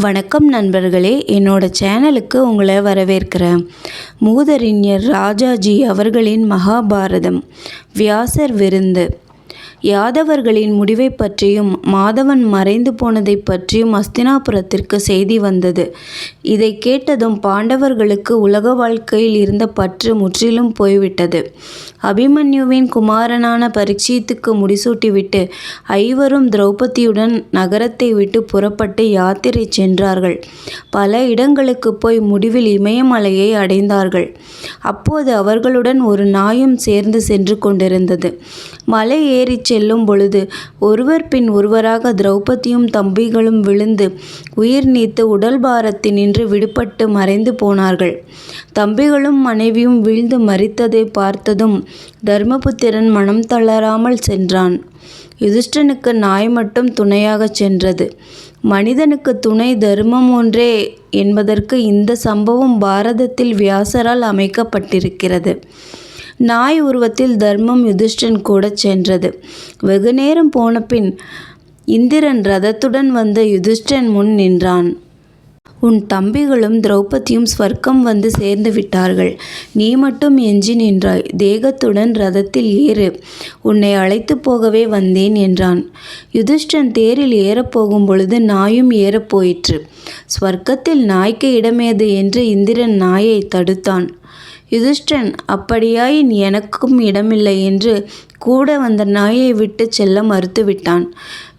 வணக்கம் நண்பர்களே. என்னோட சேனலுக்கு உங்களை வரவேற்கிறேன். மூதறிஞர் ராஜாஜி அவர்களின் மகாபாரதம் வியாசர் விருந்து. யாதவர்களின் முடிவை பற்றியும் மாதவன் மறைந்து போனதை பற்றியும் அஸ்தினாபுரத்திற்கு செய்தி வந்தது. இதை கேட்டதும் பாண்டவர்களுக்கு உலக வாழ்க்கையில் இருந்த பற்று முற்றிலும் போய்விட்டது. அபிமன்யுவின் குமாரனான பரீட்சித்துக்கு முடிசூட்டிவிட்டு ஐவரும் திரௌபதியுடன் நகரத்தை விட்டு புறப்பட்டு யாத்திரை சென்றார்கள். பல இடங்களுக்கு போய் முடிவில் இமயமலையை அடைந்தார்கள். அப்போது அவர்களுடன் ஒரு நாயும் சேர்ந்து சென்று கொண்டிருந்தது. மலை ஏறிச் செல்லும் பொழுது ஒருவர் பின் ஒருவராக திரௌபதியும் தம்பிகளும் விழுந்து உயிர் நீத்து உடல் பாரத்தினின்று விடுபட்டு மறைந்து போனார்கள். தம்பிகளும் மனைவியும் வீழ்ந்து மறித்ததை பார்த்ததும் தர்மபுத்திரன் மனம் தளராமல் சென்றான். யுதிஷ்டனுக்கு நாய் மட்டும் துணையாகச் சென்றது. மனிதனுக்கு துணை தர்மம் ஒன்றே என்பதற்கு இந்த சம்பவம் பாரதத்தில் வியாசரால் அமைக்கப்பட்டிருக்கிறது. நாய் உருவத்தில் தர்மம் யுதிஷ்டன் கூட சென்றது. வெகுநேரம் போன பின் இந்திரன் ரதத்துடன் வந்த யுதிஷ்டன் முன் நின்றான். உன் தம்பிகளும் திரௌபதியும் ஸ்வர்க்கம் வந்து சேர்ந்து விட்டார்கள். நீ மட்டும் எஞ்சி நின்றாய். தேகத்துடன் ரதத்தில் ஏறு. உன்னை அழைத்து போகவே வந்தேன் என்றான். யுதிஷ்டன் தேரில் ஏறப்போகும் பொழுது நாயும் ஏறப் போயிற்று. ஸ்வர்க்கத்தில் நாய்க்கு இடமேது? என்று இந்திரன் நாயை தடுத்தான். யுதிஷ்டன் அப்படியாயின் எனக்கும் இடமில்லை என்று கூட வந்த நாயை விட்டு செல்ல மறுத்துவிட்டான்.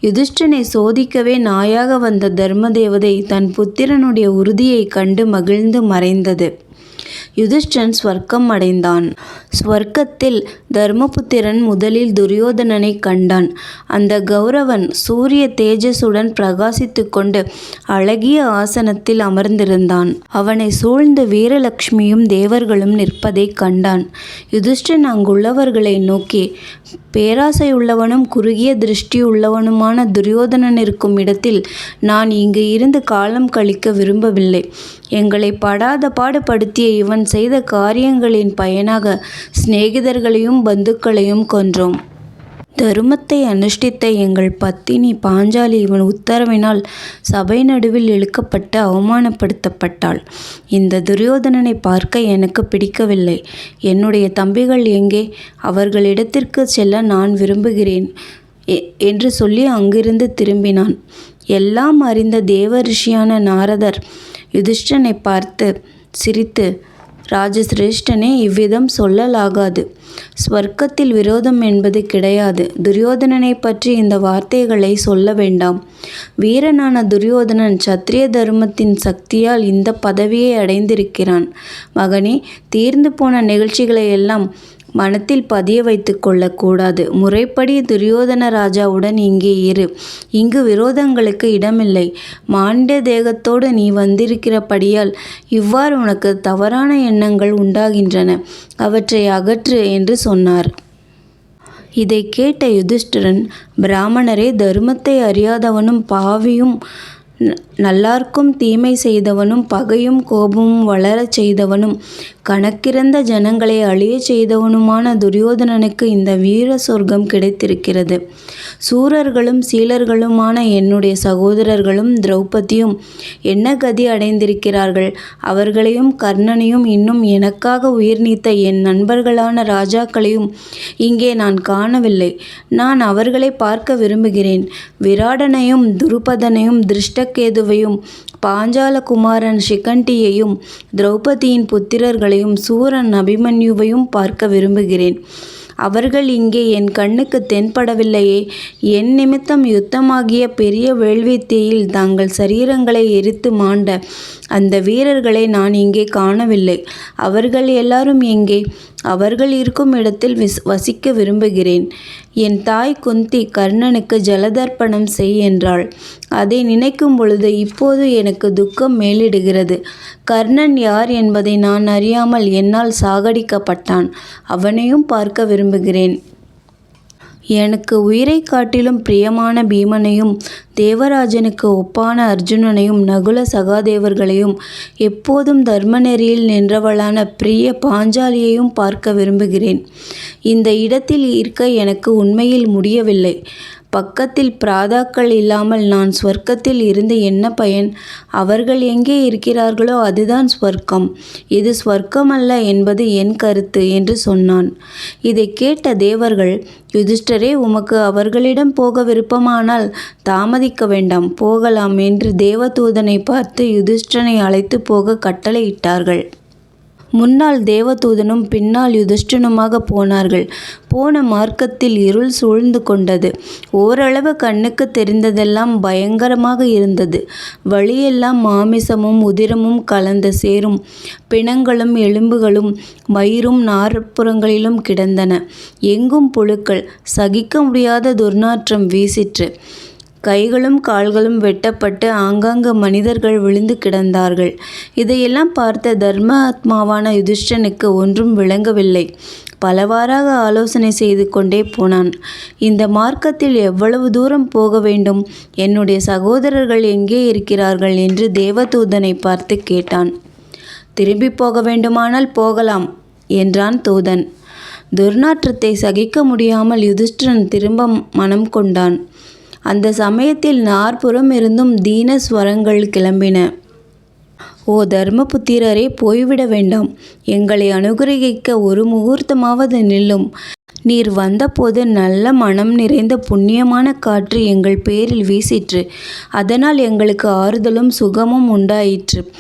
யுதிஷ்டனை சோதிக்கவே நாயாக வந்த தர்மதேவதை தன் புத்திரனுடைய உறுதியைக் கண்டு மகிழ்ந்து மறைந்தது. யுதிஷ்டன் ஸ்வர்க்கம் அடைந்தான் ஸ்வர்க்கத்தில் தர்மபுத்திரன் முதலில் துரியோதனனை கண்டான். அந்த கௌரவன் சூரிய தேஜஸுடன் பிரகாசித்து கொண்டு அழகிய ஆசனத்தில் அமர்ந்திருந்தான். அவனை சூழ்ந்து வீரலட்சுமியும் தேவர்களும் நிற்பதை கண்டான். யுதிஷ்டன் அங்குள்ளவர்களை நோக்கி பேராசையுள்ளவனும் குறுகிய திருஷ்டியுள்ளவனுமான துரியோதனன் இருக்கும் இடத்தில் நான் இங்கு இருந்து காலம் கழிக்க விரும்பவில்லை. எங்களை படாத பாடுபடுத்திய இவன் செய்த காரியங்களின் பயனாக சிநேகிதர்களையும் பந்துக்களையும் கொன்றோம். தருமத்தை அனுஷ்டித்த எங்கள் பத்தினி பாஞ்சாலி இவன் உத்தரவினால் சபை நடுவில் இழுக்கப்பட்டு அவமானப்படுத்தப்பட்டாள். இந்த துரியோதனனை பார்க்க எனக்கு பிடிக்கவில்லை. என்னுடைய தம்பிகள் எங்கே? அவர்களிடத்திற்கு செல்ல நான் விரும்புகிறேன் என்று சொல்லி அங்கிருந்து திரும்பினான். எல்லாம் அறிந்த தேவரிஷியான நாரதர் யுதிஷ்டனை பார்த்து சிரித்து ராஜசிரேஷ்டனே இவ்விதம் சொல்லலாகாது. ஸ்வர்க்கத்தில் விரோதம் என்பது கிடையாது. துரியோதனனை பற்றி இந்த வார்த்தைகளை சொல்ல வேண்டாம். வீரனான துரியோதனன் சத்திரிய தர்மத்தின் சக்தியால் இந்த பதவியை அடைந்திருக்கிறான். மகனே தீர்ந்து போன நிகழ்ச்சிகளை எல்லாம் மனத்தில் பதிய வைத்து கொள்ளக்கூடாது. முறைப்படி துரியோதன ராஜாவுடன் இங்கே இரு. இங்கு விரோதங்களுக்கு இடமில்லை. மாண்ட தேகத்தோடு நீ வந்திருக்கிறபடியால் இவ்வாறு உனக்கு தவறான எண்ணங்கள் உண்டாகின்றன. அவற்றை அகற்று என்று சொன்னார். இதை கேட்ட யுதிஷ்டிரன் பிராமணரே தர்மத்தை அறியாதவனும் பாவியும் நல்லார்க்கும் தீமை செய்தவனும் பகையும் கோபமும் வளரச் செய்தவனும் கணக்கிறந்த ஜனங்களை அழியச் செய்தவனுமான துரியோதனனுக்கு இந்த வீர சொர்க்கம் கிடைத்திருக்கிறது. சூரர்களும் சீலர்களுமான என்னுடைய சகோதரர்களும் திரௌபதியும் என்ன கதி அடைந்திருக்கிறார்கள்? அவர்களையும் கர்ணனையும் இன்னும் எனக்காக உயிர் நீத்த என் நண்பர்களான ராஜாக்களையும் இங்கே நான் காணவில்லை. நான் அவர்களை பார்க்க விரும்புகிறேன். விராடனையும் துருபதனையும் திருஷ்டகேதுவையும் பாஞ்சாலகுமாரன் சிகண்டியையும் திரௌபதியின் அவர்களையும் சூரன் அபிமன்யுவையும் பார்க்க விரும்புகிறேன். அவர்கள் இங்கே என் கண்ணுக்கு தென்படவில்லையே. என் நிமித்தம் யுத்தமாகிய பெரிய வேள்வித்தீயில் தங்கள் சரீரங்களை எரித்து மாண்ட அந்த வீரர்களை நான் இங்கே காணவில்லை. அவர்கள் எல்லாரும் எங்கே? அவர்கள் இருக்கும் இடத்தில் விஸ் வசிக்க விரும்புகிறேன். என் தாய் குந்தி கர்ணனுக்கு ஜலதர்ப்பணம் செய் என்றாள். அதை நினைக்கும் பொழுது இப்போது எனக்கு துக்கம் மேலிடுகிறது. கர்ணன் யார் என்பதை நான் அறியாமல் என்னால் சாகடிக்கப்பட்டான். அவனையும் பார்க்க விரும்புகிறேன். எனக்கு உயிரைக் காட்டிலும் பிரியமான பீமனையும் தேவராஜனுக்கு ஒப்பான அர்ஜுனனையும் நகுல சகாதேவர்களையும் எப்போதும் தர்மநெறியில் நின்றவளான பிரிய பாஞ்சாலியையும் பார்க்க விரும்புகிறேன். இந்த இடத்தில் இருக்க எனக்கு உண்மையில் முடியவில்லை. பக்கத்தில் பிராதாக்கள் இல்லாமல் நான் ஸ்வர்க்கத்தில் இருந்து என்ன பயன்? அவர்கள் எங்கே இருக்கிறார்களோ அதுதான் ஸ்வர்க்கம். இது ஸ்வர்க்கம் அல்ல என்பது என் கருத்து என்று சொன்னான். இதை கேட்ட தேவர்கள் யுதிஷ்டரே உமக்கு அவர்களிடம் போக விருப்பமானால் தாமதிக்க வேண்டாம் போகலாம் என்று தேவதூதனை பார்த்து யுதிஷ்டனை அழைத்து போக கட்டளையிட்டார்கள். முன்னால் தேவதூதனும் பின்னால் யுதிஷ்டனுமாக போனார்கள். போன மார்க்கத்தில் இருள் சூழ்ந்து கொண்டது. ஓரளவு கண்ணுக்கு தெரிந்ததெல்லாம் பயங்கரமாக இருந்தது. வழியெல்லாம் மாமிசமும் உதிரமும் கலந்த சேரும். பிணங்களும் எலும்புகளும் மயிரும் நார்ப்புறங்களிலும் கிடந்தன. எங்கும் புழுக்கள் சகிக்க முடியாத துர்நாற்றம் வீசிற்று. கைகளும் கால்களும் வெட்டப்பட்டு ஆங்காங்கு மனிதர்கள் விழுந்து கிடந்தார்கள். இதையெல்லாம் பார்த்த தர்மாத்மாவான யுதிஷ்டனுக்கு ஒன்றும் விளங்கவில்லை. பலவாறாக ஆலோசனை செய்து கொண்டே போனான். இந்த மார்க்கத்தில் எவ்வளவு தூரம் போக வேண்டும்? என்னுடைய சகோதரர்கள் எங்கே இருக்கிறார்கள்? என்று தேவதூதனை பார்த்து கேட்டான். திரும்பி போக வேண்டுமானால் போகலாம் என்றான் தூதன். துர்நாற்றத்தை சகிக்க முடியாமல் யுதிஷ்டிரன் திரும்ப மனம் கொண்டான். அந்த சமயத்தில் நாற்புறம் இருந்தும் தீன ஸ்வரங்கள் கிளம்பின. ஓ தர்மபுத்திரரே போய்விட வேண்டாம். எங்களை அனுகிரகிக்க ஒரு முகூர்த்தமாவது நில்லும். நீர் வந்தபோது நல்ல மனம் நிறைந்த புண்ணியமான காற்று எங்கள் பேரில் வீசிற்று. அதனால் எங்களுக்கு ஆறுதலும் சுகமும் உண்டாயிற்று.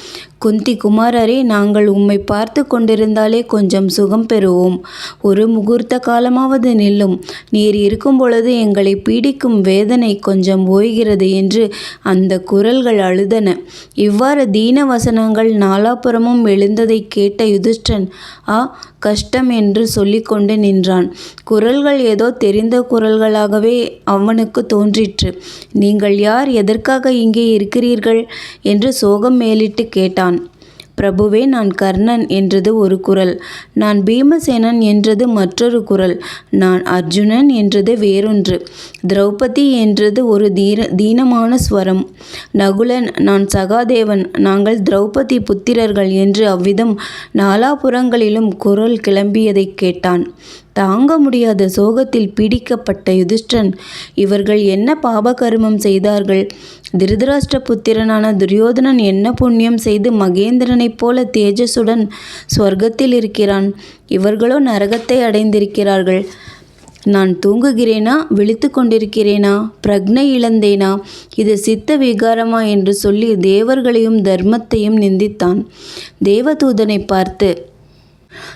குந்தி குமாரரே நாங்கள் உம்மை பார்த்து கொண்டிருந்தாலே கொஞ்சம் சுகம் பெறுவோம். ஒரு முகூர்த்த காலமாவது நில்லும். நீர் இருக்கும் பொழுது எங்களை பீடிக்கும் வேதனை கொஞ்சம் ஓய்கிறது என்று அந்த குரல்கள் அழுதன. இவ்வாறு தீன வசனங்கள் நாலாபுறமும் எழுந்ததை கேட்ட யுதிஷ்டன் ஆ கஷ்டம் என்று சொல்லிக்கொண்டு நின்றான். குரல்கள் ஏதோ தெரிந்த குரல்களாகவே அவனுக்கு தோன்றிற்று. நீங்கள் யார் எதற்காக இங்கே இருக்கிறீர்கள்? என்று சோகம் மேலிட்டு கேட்டான். பிரபுவே நான் கர்ணன் என்றது ஒரு குரல். நான் பீமசேனன் என்றது மற்றொரு குரல். நான் அர்ஜுனன் என்றது வேறொன்று. திரௌபதி என்றது ஒரு தீர தீனமான ஸ்வரம். நகுலன் நான் சகாதேவன். நாங்கள் திரௌபதி புத்திரர்கள் என்று அவ்விதம் நாலாபுறங்களிலும் குரல் கிளம்பியதை கேட்டான். தாங்க முடியாத சோகத்தில் பீடிக்கப்பட்ட யுதிஷ்டன் இவர்கள் என்ன பாபகர்மம் செய்தார்கள்? திருதராஷ்டிர புத்திரனான துரியோதனன் என்ன புண்ணியம் செய்து மகேந்திரனைப் போல தேஜஸுடன் ஸ்வர்க்கத்தில் இருக்கிறான்? இவர்களோ நரகத்தை அடைந்திருக்கிறார்கள். நான் தூங்குகிறேனா? விழித்து கொண்டிருக்கிறேனா? பிரக்னை இழந்தேனா? இது சித்த விகாரமா என்று சொல்லி தேவர்களையும் தர்மத்தையும் நிந்தித்தான். தேவதூதனை பார்த்து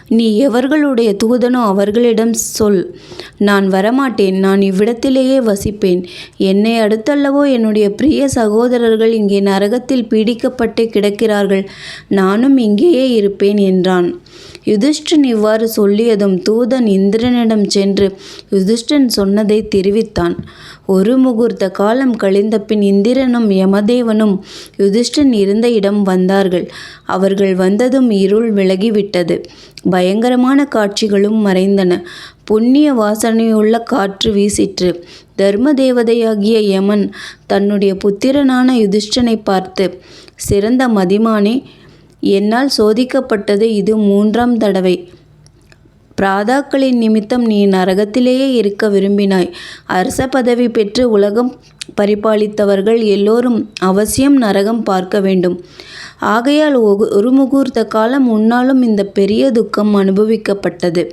நீ எவர்களுடைய தூதனோ அவர்களிடம் சொல். நான் வரமாட்டேன் நான் இவ்விடத்திலேயே வசிப்பேன். என்னை அடுத்தல்லவோ என்னுடைய பிரிய சகோதரர்கள் இங்கே நரகத்தில் பீடிக்கப்பட்டு கிடக்கிறார்கள். நானும் இங்கேயே இருப்பேன் என்றான். யுதிஷ்டன் இவ்வாறு சொல்லியதும் தூதன் இந்திரனிடம் சென்று யுதிஷ்டன் சொன்னதை தெரிவித்தான். ஒரு முகூர்த்த காலம் கழிந்த பின் இந்திரனும் யமதேவனும் யுதிஷ்டன் இருந்த இடம் வந்தார்கள். அவர்கள் வந்ததும் இருள் விலகிவிட்டது. பயங்கரமான காட்சிகளும் மறைந்தன. புண்ணிய வாசனையுள்ள காற்று வீசிற்று. தர்ம தேவதையாகிய யமன் தன்னுடைய புத்திரனான யுதிஷ்டனை பார்த்து சிறந்த மதிமானே என்னால் சோதிக்கப்பட்டது இது மூன்றாம் தடவை. பிராதாக்களின் நிமித்தம் நீ நரகத்திலேயே இருக்க விரும்பினாய். அரச பதவி பெற்று உலகம் பரிபாலித்தவர்கள் எல்லோரும் அவசியம் நரகம் பார்க்க வேண்டும். ஆகையால் ஒரு முகூர்த்த காலம் உன்னாலும் இந்த பெரிய துக்கம் அனுபவிக்கப்பட்டது.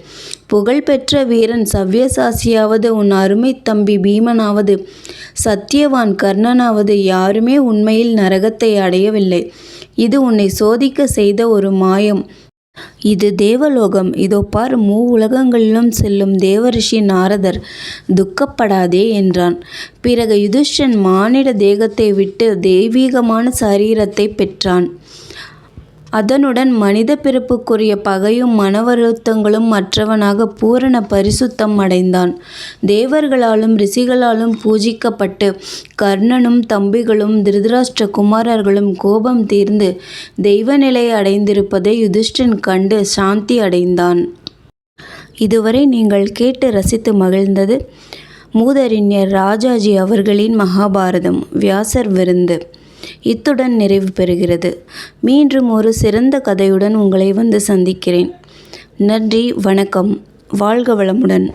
புகழ்பெற்ற வீரன் சவ்யசாசியாவது உன் அருமை தம்பி பீமனாவது சத்தியவான் கர்ணனாவது யாருமே உண்மையில் நரகத்தை அடையவில்லை. இது உன்னை சோதிக்க செய்த ஒரு மாயம். இது தேவலோகம். இதோ பார் மூ உலகங்களிலும் செல்லும் தேவரிஷி நாரதர். துக்கப்படாதே என்றான். பிறகு யுதிஷ்டன் மானிட தேகத்தை விட்டு தெய்வீகமான சரீரத்தை பெற்றான். அதனுடன் மனித பிறப்புக்குரிய பகையும் மன வருத்தங்களும் மற்றவனாக பூரண பரிசுத்தம் அடைந்தான். தேவர்களாலும் ரிஷிகளாலும் பூஜிக்கப்பட்டு கர்ணனும் தம்பிகளும் திருதராஷ்டிர குமாரர்களும் கோபம் தீர்ந்து தெய்வநிலை அடைந்திருப்பதை யுதிஷ்டன் கண்டு சாந்தி அடைந்தான். இதுவரை நீங்கள் கேட்டு ரசித்து மகிழ்ந்தது மூதறிஞர் ராஜாஜி அவர்களின் மகாபாரதம் வியாசர் விருந்து. இத்துடன் நிறைவு பெறுகிறது. மீண்டும் ஒரு சிறந்த கதையுடன் உங்களை வந்து சந்திக்கிறேன். நன்றி வணக்கம். வாழ்க வளமுடன்.